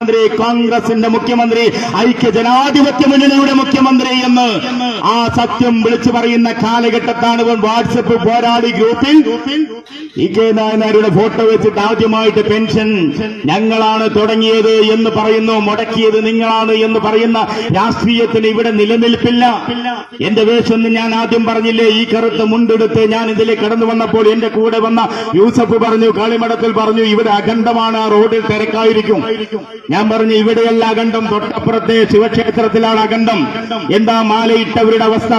മുഖ്യമന്ത്രി കോൺഗ്രസിന്റെ മുഖ്യമന്ത്രി ഐക്യ ജനാധിപത്യ മുന്നണിയുടെ മുഖ്യമന്ത്രി എന്ന് ആ സത്യം വിളിച്ചു പറയുന്ന കാലഘട്ടത്താണ് വാട്സപ്പ് പോരാളി ഗ്രൂപ്പിൽ. ഇ കെ നായനാരുടെ ഫോട്ടോ വെച്ചിട്ട് ആദ്യമായിട്ട് പെൻഷൻ ഞങ്ങളാണ് തുടങ്ങിയത് എന്ന് പറയുന്നു മുടക്കിയത് നിങ്ങളാണ് എന്ന് പറയുന്ന രാഷ്ട്രീയത്തിന് ഇവിടെ നിലനിൽപ്പില്ല. എന്റെ വേഷം ഞാൻ ആദ്യം പറഞ്ഞില്ലേ ഈ കറുത്ത മുണ്ടെടുത്ത് ഞാൻ ഇതിലേക്ക് കടന്നു വന്നപ്പോൾ എന്റെ കൂടെ വന്ന യൂസഫ് പറഞ്ഞു കാളിമടത്തിൽ പറഞ്ഞു ഇവിടെ അഖണ്ഡമാണ് ആ റോഡിൽ തിരക്കായിരിക്കും. ഞാൻ പറഞ്ഞു ഇവിടെയല്ല അഖണ്ഡം തൊട്ടപ്പുറത്തെ ശിവക്ഷേത്രത്തിലാണ് അഖണ്ഡം. എന്താ മാലയിട്ടവരുടെ അവസ്ഥ?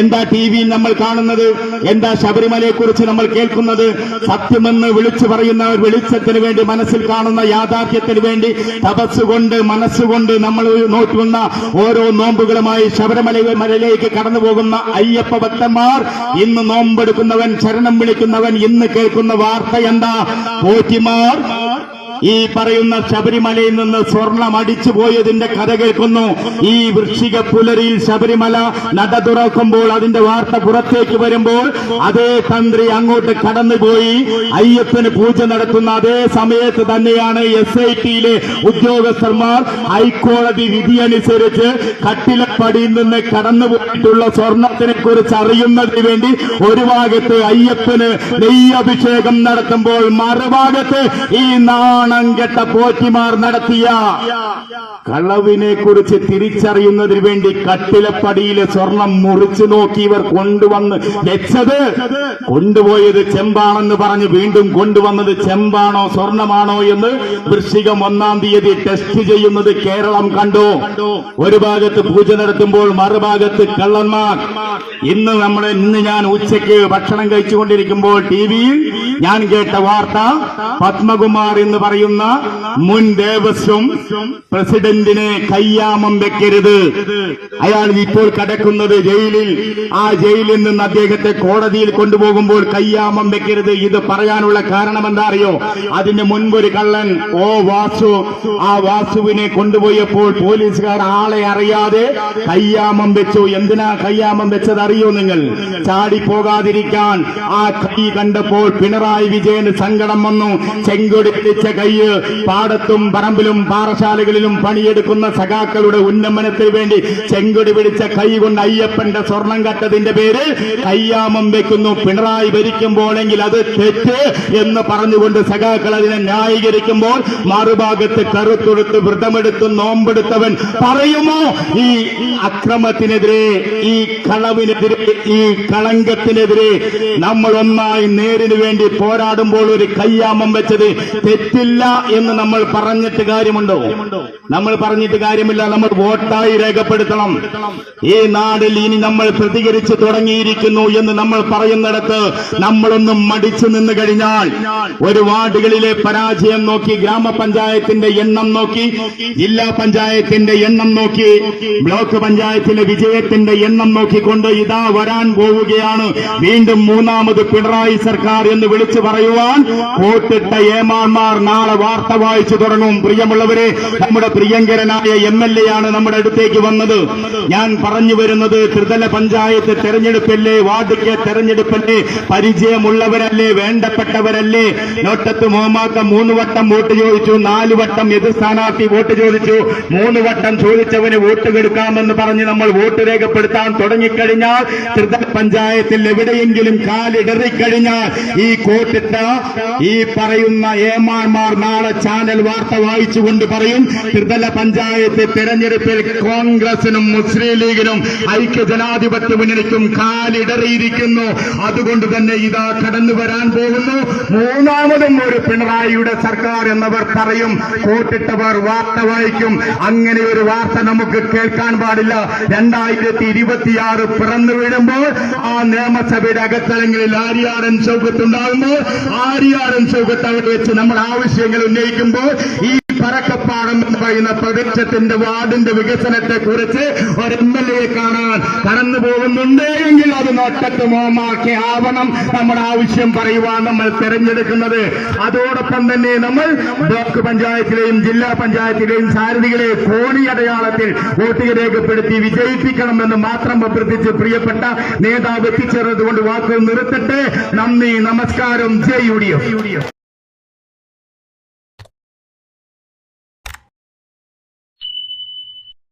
എന്താ ടി വിയിൽ നമ്മൾ കാണുന്നത്? എന്താ ശബരിമലയെ കുറിച്ച് നമ്മൾ കേൾക്കുന്നത്? സത്യമെന്ന് വിളിച്ചു പറയുന്ന വെളിച്ചത്തിന് വേണ്ടി മനസ്സിൽ കാണുന്ന യാഥാർത്ഥ്യത്തിന് വേണ്ടി തപസ്സുകൊണ്ട് മനസ്സുകൊണ്ട് നമ്മൾ നോക്കുന്ന ഓരോ നോമ്പുകളുമായി ശബരിമല മലയിലേക്ക് കടന്നു പോകുന്ന അയ്യപ്പ ഭക്തന്മാർ ഇന്ന് നോമ്പെടുക്കുന്നവൻ ശരണം വിളിക്കുന്നവൻ ഇന്ന് കേൾക്കുന്ന വാർത്ത എന്താ? പോറ്റിമാർ ഈ പറയുന്ന ശബരിമലയിൽ നിന്ന് സ്വർണം അടിച്ചു പോയതിന്റെ കഥ കേൾക്കുന്നു. ഈ വൃശ്ചിക പുലരിയിൽ ശബരിമല നട തുറക്കുമ്പോൾ അതിന്റെ വാർത്ത പുറത്തേക്ക് വരുമ്പോൾ അതേ തന്ത്രി അങ്ങോട്ട് കടന്നുപോയി. അയ്യപ്പന് പൂജ നടത്തുന്ന അതേ സമയത്ത് തന്നെയാണ് എസ് ഐ ടിയിലെ ഉദ്യോഗസ്ഥന്മാർ ഹൈക്കോടതി വിധി അനുസരിച്ച് കട്ടിലപ്പടിയിൽ നിന്ന് കടന്നുപോയിട്ടുള്ള സ്വർണത്തിനെ കുറിച്ച് അറിയുന്നതിന് വേണ്ടി ഒരു ഭാഗത്ത് അയ്യപ്പന് നെയ്യഭിഷേകം നടത്തുമ്പോൾ മറുഭാഗത്ത് ഈ നാണം കെട്ട പോറ്റിമാർ നടത്തിയ കളവിനെ കുറിച്ച് തിരിച്ചറിയുന്നതിന് വേണ്ടി കട്ടിലപ്പടിയിലെ സ്വർണം മുറിച്ചു നോക്കി ഇവർ കൊണ്ടുവന്ന് വെച്ചത് കൊണ്ടുപോയത് ചെമ്പാണെന്ന് പറഞ്ഞ് വീണ്ടും കൊണ്ടുവന്നത് ചെമ്പാണോ സ്വർണമാണോ എന്ന് വൃശ്ചികം ഒന്നാം തീയതി ടെസ്റ്റ് ചെയ്യുന്നത് കേരളം കണ്ടു. ഒരു ഭാഗത്ത് പൂജ നടത്തുമ്പോൾ മറുഭാഗത്ത് കള്ളന്മാർ. ഇന്ന് നമ്മൾ ഇന്ന് ഞാൻ ഉച്ചയ്ക്ക് ഭക്ഷണം കഴിച്ചുകൊണ്ടിരിക്കുമ്പോൾ ടി വിയിൽ ഞാൻ കേട്ട വാർത്ത പത്മകുമാർ എന്ന് പറയുന്ന മുൻ ദേവസ്വം പ്രസിഡന്റിനെ കയ്യാമം വെക്കരുത്. അയാൾ ഇപ്പോൾ കിടക്കുന്നത് ജയിലിൽ. ആ ജയിലിൽ നിന്ന് അദ്ദേഹത്തെ കോടതിയിൽ കൊണ്ടുപോകുമ്പോൾ കയ്യാമം വെക്കരുത്. ഇത് പറയാനുള്ള കാരണം എന്താ അറിയോ അതിന് ഒരു കള്ളൻ ഓ വാസു ആ വാസുവിനെ കൊണ്ടുപോയപ്പോൾ പോലീസുകാർ ആളെ അറിയാതെ കയ്യാമം വെച്ചു. എന്തിനാ കയ്യാമം വെച്ചത് അറിയോ നിങ്ങൾ? ചാടി പോകാതിരിക്കാൻ ആ കൈ കണ്ടപ്പോൾ പിണറായി വിജയന് സങ്കടം വന്നു. ചെങ്കൊടി പിടിച്ച കൈയ് പാടത്തും പറമ്പിലും പാറശാലകളിലും പണിയെടുക്കുന്ന സഖാക്കളുടെ ഉന്നമനത്തിന് വേണ്ടി ചെങ്കൊടി പിടിച്ച കൈ കൊണ്ട് അയ്യപ്പന്റെ സ്വർണം കട്ടതിന്റെ പേര് കയ്യാമം വെക്കുന്നു. പിണറായി ഭരിക്കുമ്പോഴെങ്കിൽ അത് തെറ്റ് എന്ന് പറഞ്ഞുകൊണ്ട് സഖാക്കൾ അതിനെ ന്യായീകരിക്കുമ്പോൾ മറുഭാഗത്ത് കറുത്തൊടുത്ത് വ്രതമെടുത്ത് നോമ്പെടുത്തവൻ പറയുമോ? ഈ അക്രമത്തിനെതിരെ ഈ കളവിനെതിരെ ഈ കളങ്കത്തിനെതിരെ നമ്മൾ ഒന്നായി നേരിന് വേണ്ടി പോരാടുമ്പോൾ ഒരു കയ്യാമം വെച്ചത് തെറ്റില്ല എന്ന് നമ്മൾ പറഞ്ഞിട്ട് കാര്യമുണ്ടോ? നമ്മൾ പറഞ്ഞിട്ട് കാര്യമില്ല നമ്മൾ വോട്ടായി രേഖപ്പെടുത്തണം. ഈ നാടിൽ ഇനി നമ്മൾ പ്രതികരിച്ചു തുടങ്ങിയിരിക്കുന്നു എന്ന് നമ്മൾ പറയുന്നിടത്ത് നമ്മളൊന്നും മടിച്ചു നിന്ന് കഴിഞ്ഞാൽ ഒരു വാർഡുകളിലെ പരാജയം നോക്കി ഗ്രാമപഞ്ചായത്തിന്റെ എണ്ണം നോക്കി ജില്ലാ പഞ്ചായത്തിന്റെ എണ്ണം നോക്കി ബ്ലോക്ക് പഞ്ചായത്തിലെ വിജയത്തിന്റെ എണ്ണം നോക്കിക്കൊണ്ട് ഇതാ വരാൻ പോവുകയാണ്. വീണ്ടും മൂന്നാമത് പിണറായി സർക്കാർ എന്ന് വിളിച്ചു പറയുവാൻ വോട്ടിട്ട ഏമാന്മാർ നാളെ വാർത്ത വായിച്ചു തുടങ്ങും. പ്രിയമുള്ളവരെ നമ്മുടെ പ്രിയങ്കരനായ എം എൽ എ ആണ് നമ്മുടെ അടുത്തേക്ക് വന്നത്. ഞാൻ പറഞ്ഞു വരുന്നത് ത്രിതല പഞ്ചായത്ത് തെരഞ്ഞെടുപ്പല്ലേ വാർഡിക്ക് തെരഞ്ഞെടുപ്പല്ലേ പരിചയമുള്ളവരല്ലേ വേണ്ടപ്പെട്ടവരല്ലേ? നോട്ടത്ത് മോമാക്ക മൂന്ന് വട്ടം വോട്ട് ചോദിച്ചു നാല് വട്ടം എതിർ സ്ഥാനാർത്ഥി വോട്ട് ചോദിച്ചു മൂന്ന് വട്ടം ചോദിച്ചവന് വോട്ട് കൊടുക്കാമെന്ന് പറഞ്ഞ് നമ്മൾ വോട്ട് രേഖപ്പെടുത്താൻ തുടങ്ങിക്കഴിഞ്ഞാൽ ത്രിതല പഞ്ചായത്തിൽ എവിടെയെങ്കിലും കാലിടറിക്കഴിഞ്ഞാൽ ഈ കോട്ടിട്ട ഈ പറയുന്ന ഏമാന്മാർ നാളെ ചാനൽ വാർത്ത വായിച്ചുകൊണ്ട് പറയും ത്രിതല പഞ്ചായത്ത് തെരഞ്ഞെടുപ്പിൽ കോൺഗ്രസിനും മുസ്ലിം ലീഗിനും ഐക്യ ജനാധിപത്യ മുന്നണിക്കും കാലിടറിയിരിക്കുന്നു. അതുകൊണ്ട് തന്നെ ഇതാ കടന്നു വരാൻ പോകുന്നു. മൂന്നാമതും ഒരു പിണറായിയുടെ സർക്കാർ എന്നവർ പറയും കോട്ടിട്ടവർ വാർത്ത വായിക്കും. അങ്ങനെ ഒരു വാർത്ത നമുക്ക് കേൾക്കാൻ പാടില്ല. രണ്ടായിരത്തി ഇരുപത്തിയാറ് പിറന്നു വീഴുമ്പോൾ ആ നിയമസഭയുടെ അകത്തലങ്ങളിൽ ആര്യാടൻ ചൗക്കത്തുണ്ടാകുമ്പോൾ ആര്യാടൻ ചൗക്കത്ത് അവിടെ വെച്ച് നമ്മൾ ആവശ്യങ്ങൾ ഉന്നയിക്കുമ്പോൾ ഈ പറക്കപ്പാടം എന്ന് പറയുന്ന പ്രദേശത്തിന്റെ വാർഡിന്റെ വികസനത്തെ കുറിച്ച് ഒരു എം എൽ എ കാണാൻ കടന്നു പോകുന്നുണ്ടെങ്കിൽ അത് നോട്ടത്ത് മോമാക്കി ആവണം. നമ്മുടെ ആവശ്യം പറയുവാൻ നമ്മൾ തെരഞ്ഞെടുക്കുന്നത്. അതോടൊപ്പം തന്നെ നമ്മൾ ബ്ലോക്ക് പഞ്ചായത്തിലെയും ജില്ലാ പഞ്ചായത്തിലെയും സാരഥികളെ കോണി അടയാളത്തിൽ വോട്ട് രേഖപ്പെടുത്തി വിജയിപ്പിക്കണമെന്ന് മാത്രം അഭ്യർത്ഥിച്ച് പ്രിയപ്പെട്ട നേതാവ് എത്തിച്ചേർന്നത് കൊണ്ട് വാക്കുകൾ നിർത്തട്ടെ. നന്ദി നമസ്കാരം. ജയ് യു ഡി എഫ്.